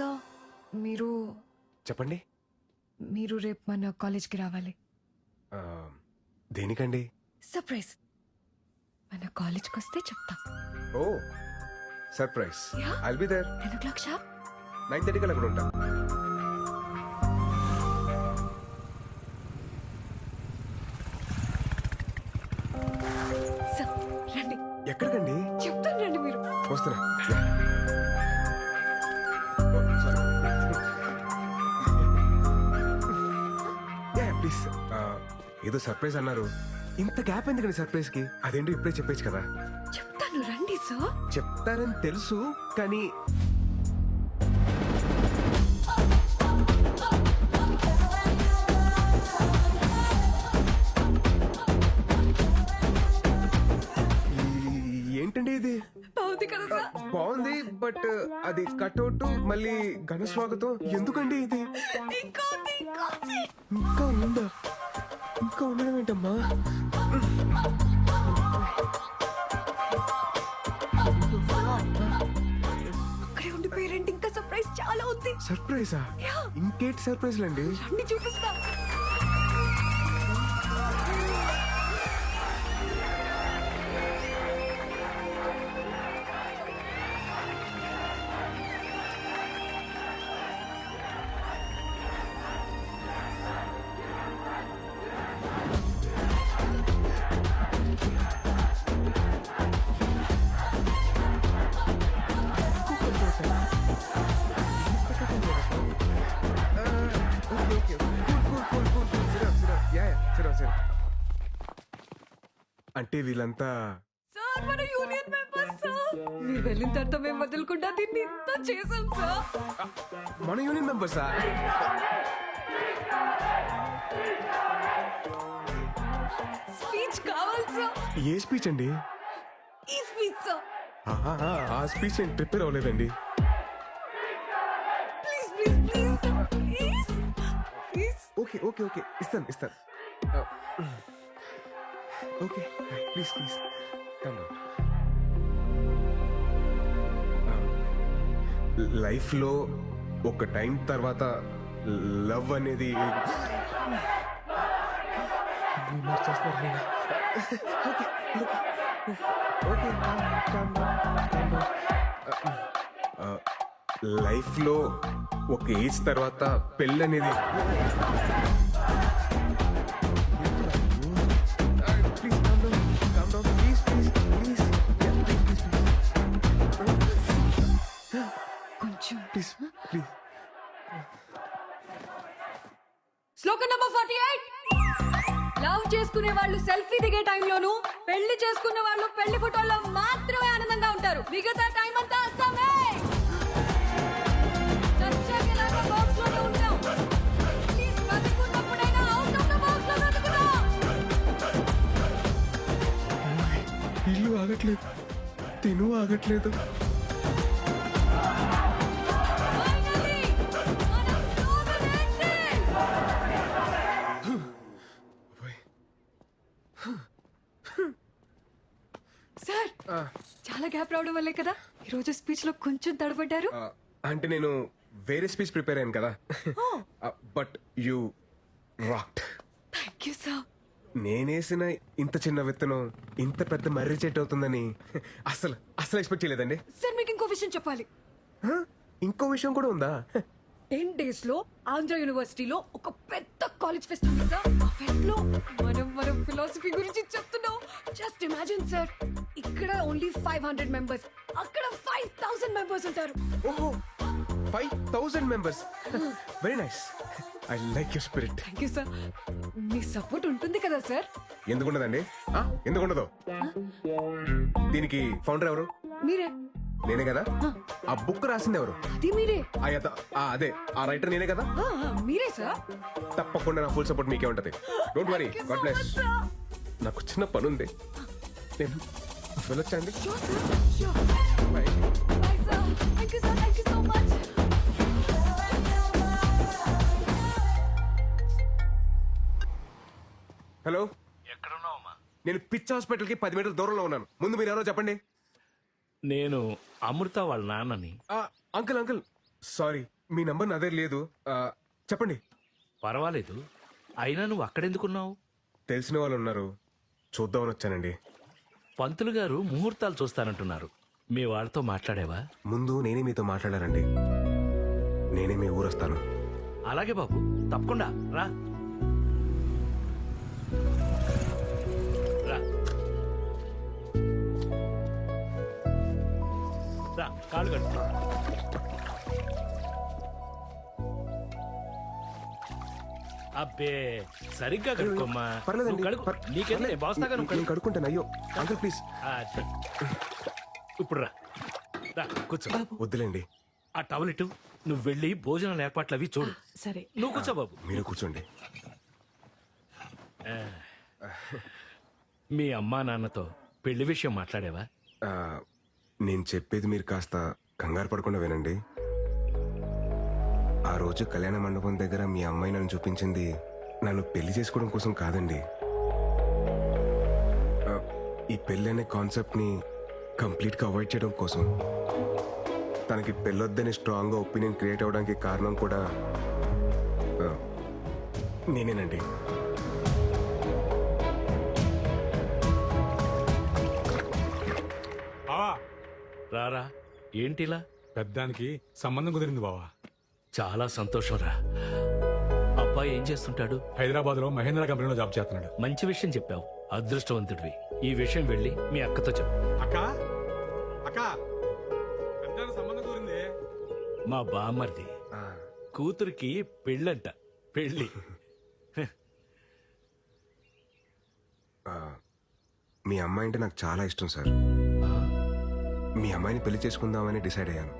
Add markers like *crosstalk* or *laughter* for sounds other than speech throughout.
Sir మీరు చెప్పండి. మీరు రేపు మన కాలేజ్కి రావాలి. ఆ, దేనికండి? సర్ప్రైజ్. మన కాలేజ్కి వస్తే చెప్తా. ఓ surprise. Yeah. I'll be there ten o'clock sharp nine థర్టీకి అక్కడ ఉంటా. సార్ రండి. ఎక్కడికండి? చెప్తాను రండి మీరు. వస్తున్నా. ఏదో సర్ప్రైజ్ అన్నారు. ఇంత గ్యాప్ ఎందుకండి సర్ప్రైజ్కి అదేంటో ఇప్పుడే చెప్పేచ్చు కదా. చెప్తాను రండి సార్. చెప్తారని తెలుసు కానీ ఈ- ఏంటండి ఇది? బాగుంది కదా సార్? బాగుంది బట్ అది కట్అవుట్ మళ్ళీ ఘన స్వాగతం. ఎందుకండి ఇది? ఇంకా ఉంది. ఇంకా ఉండడం ఏంటమ్మా? అక్కడే ఉండిపోయారండి. ఇంకా సర్ప్రైజ్ చాలా ఉంది. సర్ప్రైజా. ఇంకేంటి సర్ప్రైజ్లు అండి రండి చూపిస్తా. అంటే వీళ్ళంతా సార్ మన యూనియన్ మెంబర్స్ సార్. మీరు వెళ్ళిన తర్వాత మేము వదలకుండా దీన్ని ఇంత చేసాం సార్. మన యూనియన్ మెంబర్సా స్పీచ్ కావాలి సార్. ఏ స్పీచ్ అండి? ఈ స్పీచ్ సార్. ఆహా, ఆ స్పీచ్ నేను ప్రిపేర్ అవ్వలేదండి. Please please please sir. Please please. Okay okay okay. ఇస్తాను ఇస్తాను. ఓకే. Please please. లైఫ్లో ఒక టైం తర్వాత లవ్ అనేది లైఫ్లో ఒక ఏజ్ తర్వాత పెళ్ళి ఫార్టీ ఎయిట్. లవ్ చేసుకునే వాళ్ళు సెల్ఫీ దిగే టైంలోను పెళ్ళి చేసుకున్న వాళ్ళు పెళ్ళి ఫోటోల్లో మాత్రమే ఆనందంగా ఉంటారు. మిగతా టైం అంతా అస్సామే. ఇల్లు ఆగట్లేదు. తిను ఆగట్లేదు. చాలా గ్యాప్ రావడం వల్లే కదా? ఈరోజు స్పీచ్లో కొంచెం తడబడ్డారు. అంటే నేను వేరే స్పీచ్ ప్రిపేర్ అయ్యాను కదా. But you rocked thank you sir నేనేసిన ఇంత చిన్న విత్తనం ఇంత పెద్ద మర్రి చెట్టు అవుతుందని అసలు అసలు ఎక్స్పెక్ట్ చేయలేదండి. సార్ మీకు ఇంకో విషయం చెప్పాలి. హ? ఇంకో విషయం కూడా ఉందా? టెన్ డేస్లో ఆంధ్ర యూనివర్సిటీలో ఒక పెద్ద కాలేజ్ ఫెస్ట్ ఉంది సార్ ఆ ఫెస్ట్లో మనం మనం ఫిలాసఫీ గురించి చెప్తున్నాం. జస్ట్ ఇమాజిన్ సార్ ఇక్కడ ఓన్లీ ఫైవ్ హండ్రెడ్ మెంబర్స్ అక్కడ ఫైవ్ థౌసండ్ మెంబర్స్ ఉంటారు. ఓహో five thousand members very nice I like your spirit thank you sir me support ఉంటుంది కదా సార్ ఎందుకుండదండి? ఆ, ఎందుకుండదు? దీనికి ఫౌండర్ ఎవరు? మీరే. నేనే కదా? ఆ. బుక్ రాసింది ఎవరు? అది మీరే. ఆ అదే ఆ రైటర్ నేనే కదా? ఆ, మీరే సార్ తప్పకుండా నా ఫుల్ సపోర్ట్ మీకే ఉంటది. Don't worry God bless. నాకు చిన్న పని ఉంది నేను వెళ్ళొచ్చండి. హలో. ఎక్కడున్నావమ్మా? నేను పిచ్ హాస్పిటల్కి పది మీటర్ల దూరంలో ఉన్నాను. ముందు మీరు ఎవరో చెప్పండి. నేను అమృత వాళ్ళ నాన్నని. ఆ, అంకుల్ అంకుల్. సారీ మీ నంబర్ నా దగ్గర లేదు. ఆ, చెప్పండి. పర్వాలేదు. అయినా నువ్వు అక్కడెందుకున్నావు? తెలిసిన వాళ్ళు ఉన్నారు. చూద్దామని వచ్చానండి. పంతులు గారు ముహూర్తాలు చూస్తానంటున్నారు. మీ వాళ్ళతో మాట్లాడేవా? ముందు నేనే మీతో మాట్లాడారండి నేనే మీ ఊరు వస్తాను అలాగే బాబు తప్పకుండా. రా. రా. రా కాళ్ళు అబ్బే సరిగ్గా కడుక్కోమ్మా. పర్లేదండి నువ్వు కడుక్కో. పర్- నీకేందుకు? పర్లేదు. నేను బాస్తాగా నువ్వు నేను కడుక్కో. కడుక్కుంటాను. అయ్యో అంకుల్ ప్లీజ్ ఆ. ఇప్పుడు రా. రా కూర్చో. వద్దులేండి. ఆ టవల్ ఇటు. నువ్వు వెళ్ళి భోజనాల ఏర్పాట్లు అవి చూడు. సరే. నువ్వు కూర్చో బాబు. మీరు కూర్చోండి. మీ అమ్మా నాన్నతో పెళ్ళి విషయం మాట్లాడేవా? ఆ, నేను చెప్పేది మీరు కాస్త కంగారు పడకుండా వినండి. ఆ రోజు కళ్యాణ మండపం దగ్గర మీ అమ్మాయి నన్ను చూపించింది. నన్ను పెళ్ళి చేసుకోవడం కోసం కాదండి. ఈ పెళ్ళి అనే కాన్సెప్ట్ని కంప్లీట్గా అవాయిడ్ చేయడం కోసం. తనకి పెళ్ళొద్దని స్ట్రాంగ్గా ఒపీనియన్ క్రియేట్ అవ్వడానికి కారణం కూడా నేనేనండి. బావా! రారా ఏంటిలా? పెద్దానికి సంబంధం కుదిరింది బావా. చాలా సంతోషం రా అబ్బాయి ఏం చేస్తుంటాడు? హైదరాబాద్లో మహేంద్ర కంపెనీలో జాబ్ చేస్తున్నాడు. మంచి విషయం చెప్పావు. అదృష్టవంతుడివి. ఈ విషయం వెళ్ళి మీ అక్కతో చెప్పు. అక్క అక్క సంబంధం మా బామ్మర్ది. ఆ, కూతురికి పెళ్ళంట. పెళ్ళి. ఆ, మీ అమ్మాయి అంటే నాకు చాలా ఇష్టం సార్. మీ అమ్మాయిని పెళ్ళి చేసుకుందామని డిసైడ్ అయ్యాను.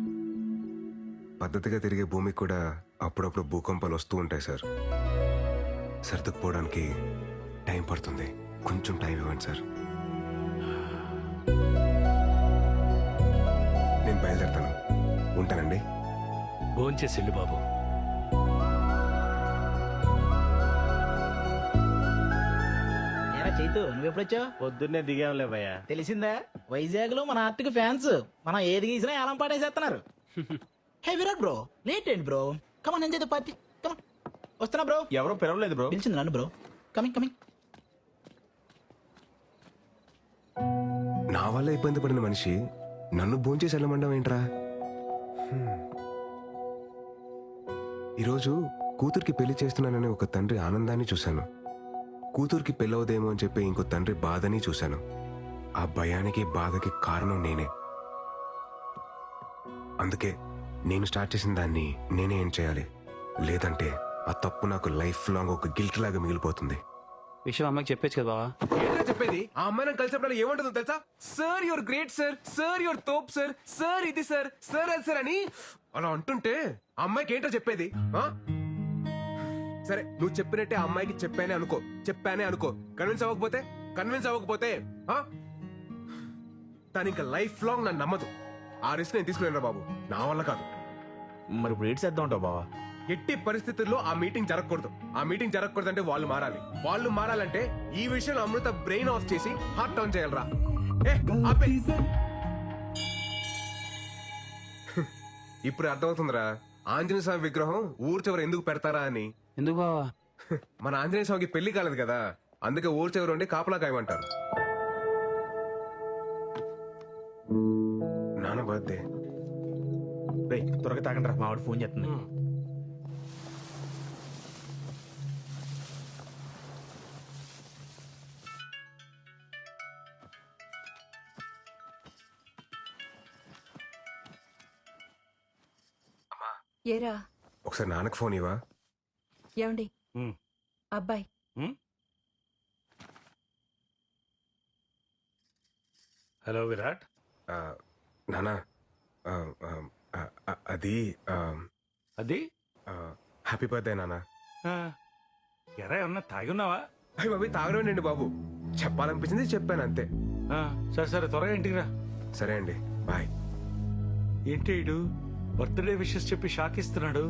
పద్ధతిగా తిరిగే భూమికి కూడా అప్పుడప్పుడు భూకంపాలు వస్తూ ఉంటాయి సార్. సర్దుకుపోవడానికి టైం పడుతుంది. కొంచెం టైం ఇవ్వండి సార్. నేను బయలుదేరుతాను. ఉంటానండి. భోంచేసెళ్ళు బాబు. ఏరా చైతు నువ్వెప్పుడొచ్చావు? పొద్దున్నే దిగాంలే భయ్యా. తెలిసిందా? వైజాగ్లో మన ఆర్టిక్ ఫ్యాన్స్. మనం ఏది గీసినా ఏలం పాటేసేస్తున్నారు *laughs* హే విరాట్ బ్రో లేట్ ఏంటి bro come on enjoy party come on వస్తున్నా బ్రో ఎవరో పిలవలేదు బ్రో పిలిచింది నన్ను బ్రో కమింగ్ కమింగ్ నా వల్ల ఇబ్బంది పడిన మనిషి నన్ను భోంచేసి వెళ్ళమండం ఏంట్రా. ఈరోజు కూతురికి పెళ్ళి చేస్తున్నానని ఒక తండ్రి ఆనందాన్ని చూశాను. కూతురికి పెళ్ళవదేమో అని చెప్పి ఇంకో తండ్రి బాధని చూశాను. ఆ భయానికి బాధకి కారణం నేనే. అందుకే నేను స్టార్ట్ చేసిన దాన్ని నేనే ఏం చేయాలి. లేదంటే ఆ తప్పు నాకు లైఫ్ లాంగ్ ఒక గిల్ట్ లాగా మిగిలిపోతుంది. విషయం అమ్మకి చెప్పొచ్చు కదా బావా? ఏంటో చెప్పేది? ఆ అమ్మాయి నన్ను కలిసినప్పుడు ఏమంటుందో తెలుసా? Sir you're great sir sir you're తోప్ sir sir ఇది సార్ సార్ అది సార్ అని అలా అంటుంటే ఆ అమ్మాయికి ఏంటో చెప్పేది? ఆ? సరే నువ్వు చెప్పినట్టే ఆ అమ్మాయికి చెప్పానే అనుకో. చెప్పానే అనుకో. కన్విన్స్ అవ్వకపోతే? కన్విన్స్ అవ్వకపోతే? ఆ? తను ఇంకా లైఫ్ లాంగ్ నన్ను నమ్మదు. ఆ రిస్క్ నేను తీసుకునేరా బాబు. నా వల్ల కాదు. మరి ఇప్పుడు ఏడ్ చేద్దాం ఉంటావు బావా? ఎట్టి పరిస్థితుల్లో ఆ మీటింగ్ జరగకూడదు. ఆ మీటింగ్ జరగకూడదు అంటే వాళ్ళు మారాలి. వాళ్ళు మారాలంటే ఈ విషయంలో అమృత బ్రెయిన్ ఆఫ్ చేసి హార్ట్ ఆన్ చేయాలరా. ఏ, ఆపే. ఇప్పుడు అర్థమవుతుందిరా. ఆంజనేయ స్వామి విగ్రహం ఊరు చివర ఎందుకు పెడతారా అని. ఎందుకు బావా? మన ఆంజనేయ స్వామికి పెళ్ళి కాలేదు కదా. అందుకే ఊరు చివర ఉండి కాపలా కాయమంటారు. బర్త్డే రేయ్ త్వరగా తాగండి రా మావాడు ఫోన్ చేస్తుంది. ఏరా? ఒకసారి నాన్నకు ఫోన్ ఇవ్వా? ఏమండి. అబ్బాయి. హలో విరాట్. నానా అది అది? హ్యాపీ బర్త్డే నానా. ఎరా ఏమన్నా తాగి ఉన్నావా అయ్యి బాబు తాగడండి బాబు. చెప్పాలనిపించింది చెప్పాను అంతే. సరే సరే త్వరగా ఇంటికి రా. సరే అండి బాయ్. ఏంటి బర్త్డే విషెస్ చెప్పి షాక్ ఇస్తున్నాడు.